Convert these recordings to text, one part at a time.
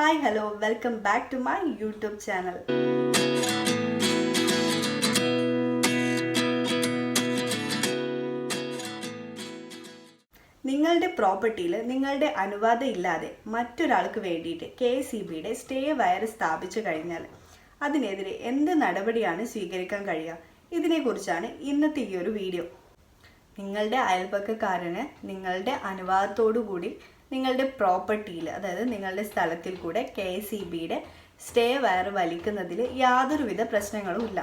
Hi hello welcome back to my YouTube channel നിങ്ങളുടെ പ്രോപ്പർട്ടിയിൽ നിങ്ങളുടെ അനുവാദം ഇല്ലാതെ മറ്റൊരാൾക്ക് വേണ്ടിയിട്ട് കെ സി ബിയുടെ സ്റ്റേ വയർ സ്ഥാപിച്ചു കഴിഞ്ഞാൽ അതിനെതിരെ എന്ത് നടപടിയാണ് സ്വീകരിക്കാൻ കഴിയുക? ഇതിനെക്കുറിച്ചാണ് ഇന്നത്തെ ഈ ഒരു വീഡിയോ. നിങ്ങളുടെ അയൽപക്കക്കാരന് നിങ്ങളുടെ അനുവാദത്തോടു കൂടി നിങ്ങളുടെ പ്രോപ്പർട്ടിയിൽ അതായത് നിങ്ങളുടെ സ്ഥലത്തിൽ കൂടെ കെ എസ് സി ബിയുടെ സ്റ്റേ വയർ വലിക്കുന്നതിൽ യാതൊരുവിധ പ്രശ്നങ്ങളും ഇല്ല.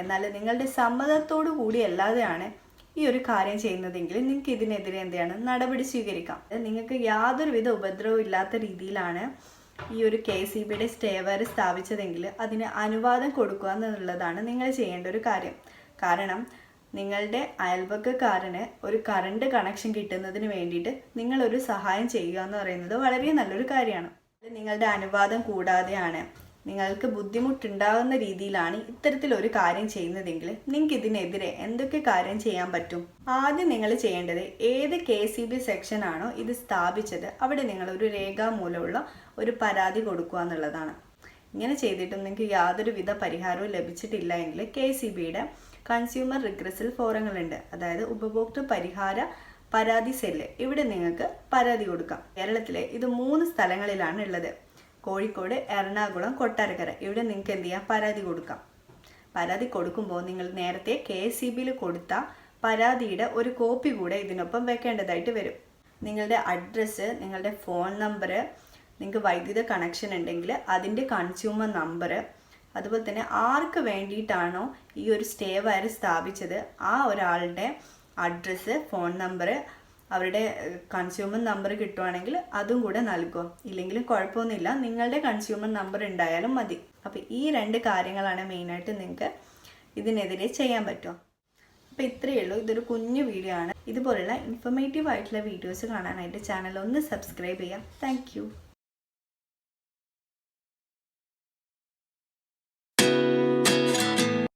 എന്നാൽ നിങ്ങളുടെ സമ്മതത്തോടു കൂടി അല്ലാതെയാണ് ഈ ഒരു കാര്യം ചെയ്യുന്നതെങ്കിൽ നിങ്ങൾക്ക് ഇതിനെതിരെ എന്തെയാണ് നടപടി സ്വീകരിക്കാം. നിങ്ങൾക്ക് യാതൊരുവിധ ഉപദ്രവവും ഇല്ലാത്ത രീതിയിലാണ് ഈ ഒരു കെ സി ബിയുടെ സ്റ്റേ വയർ സ്ഥാപിച്ചതെങ്കിൽ അതിന് അനുവാദം കൊടുക്കുക എന്നുള്ളതാണ് നിങ്ങൾ ചെയ്യേണ്ട ഒരു കാര്യം. കാരണം നിങ്ങളുടെ അയൽപക്കക്കാരന് ഒരു കറണ്ട് കണക്ഷൻ കിട്ടുന്നതിന് വേണ്ടിയിട്ട് നിങ്ങളൊരു സഹായം ചെയ്യുക എന്ന് പറയുന്നത് വളരെ നല്ലൊരു കാര്യമാണ്. നിങ്ങളുടെ അനുവാദം കൂടാതെയാണ്. നിങ്ങൾക്ക് ബുദ്ധിമുട്ടുണ്ടാകുന്ന രീതിയിലാണ് ഇത്തരത്തിലൊരു കാര്യം ചെയ്യുന്നതെങ്കിൽ നിങ്ങൾക്ക് ഇതിനെതിരെ എന്തൊക്കെ കാര്യം ചെയ്യാൻ പറ്റും? ആദ്യം നിങ്ങൾ ചെയ്യേണ്ടത് ഏത് കെ സി ബി സെക്ഷൻ ആണോ ഇത് സ്ഥാപിച്ചത് അവിടെ നിങ്ങൾ ഒരു രേഖാമൂലമുള്ള ഒരു പരാതി കൊടുക്കുക എന്നുള്ളതാണ്. ഇങ്ങനെ ചെയ്തിട്ടും നിങ്ങൾക്ക് യാതൊരുവിധ പരിഹാരവും ലഭിച്ചിട്ടില്ല എങ്കിൽ കെ സി ബിയുടെ കൺസ്യൂമർ റിഗ്രസൽ ഫോറങ്ങളുണ്ട്. അതായത് ഉപഭോക്തൃ പരിഹാര പരാതി സെല്ല്. ഇവിടെ നിങ്ങൾക്ക് പരാതി കൊടുക്കാം. കേരളത്തിലെ ഇത് മൂന്ന് സ്ഥലങ്ങളിലാണ് ഉള്ളത്. കോഴിക്കോട് എറണാകുളം കൊട്ടാരക്കര. ഇവിടെ നിങ്ങൾക്ക് എന്ത് ചെയ്യാം? പരാതി കൊടുക്കാം. പരാതി കൊടുക്കുമ്പോൾ നിങ്ങൾ നേരത്തെ കെ എസ് സി ബിയിൽ കൊടുത്ത പരാതിയുടെ ഒരു കോപ്പി കൂടെ ഇതിനൊപ്പം വെക്കേണ്ടതായിട്ട് വരും. നിങ്ങളുടെ അഡ്രസ്സ് നിങ്ങളുടെ ഫോൺ നമ്പർ നിങ്ങൾക്ക് വൈദ്യുത കണക്ഷൻ ഉണ്ടെങ്കിൽ അതിന്റെ കൺസ്യൂമർ നമ്പർ അതുപോലെ തന്നെ ആർക്ക് വേണ്ടിയിട്ടാണോ ഈ ഒരു സ്റ്റേ വയർ സ്ഥാപിച്ചത് ആ ഒരാളുടെ അഡ്രസ്സ് ഫോൺ നമ്പർ അവരുടെ കൺസ്യൂമർ നമ്പർ കിട്ടുവാണെങ്കിൽ അതും കൂടെ നൽകുക ഇല്ലെങ്കിലും കുഴപ്പമൊന്നുമില്ല നിങ്ങളുടെ കൺസ്യൂമർ നമ്പർ ഉണ്ടായാലും മതി. അപ്പോൾ ഈ രണ്ട് കാര്യങ്ങളാണ് മെയിനായിട്ട് നിങ്ങൾക്ക് ഇതിനെതിരെ ചെയ്യാൻ പറ്റുക. അപ്പോൾ ഇത്രയേ ഉള്ളൂ. ഇതൊരു കുഞ്ഞു വീഡിയോ ആണ്. ഇതുപോലുള്ള ഇൻഫർമേറ്റീവ് ആയിട്ടുള്ള വീഡിയോസ് കാണാനായിട്ട് ചാനൽ ഒന്ന് സബ്സ്ക്രൈബ് ചെയ്യാം താങ്ക്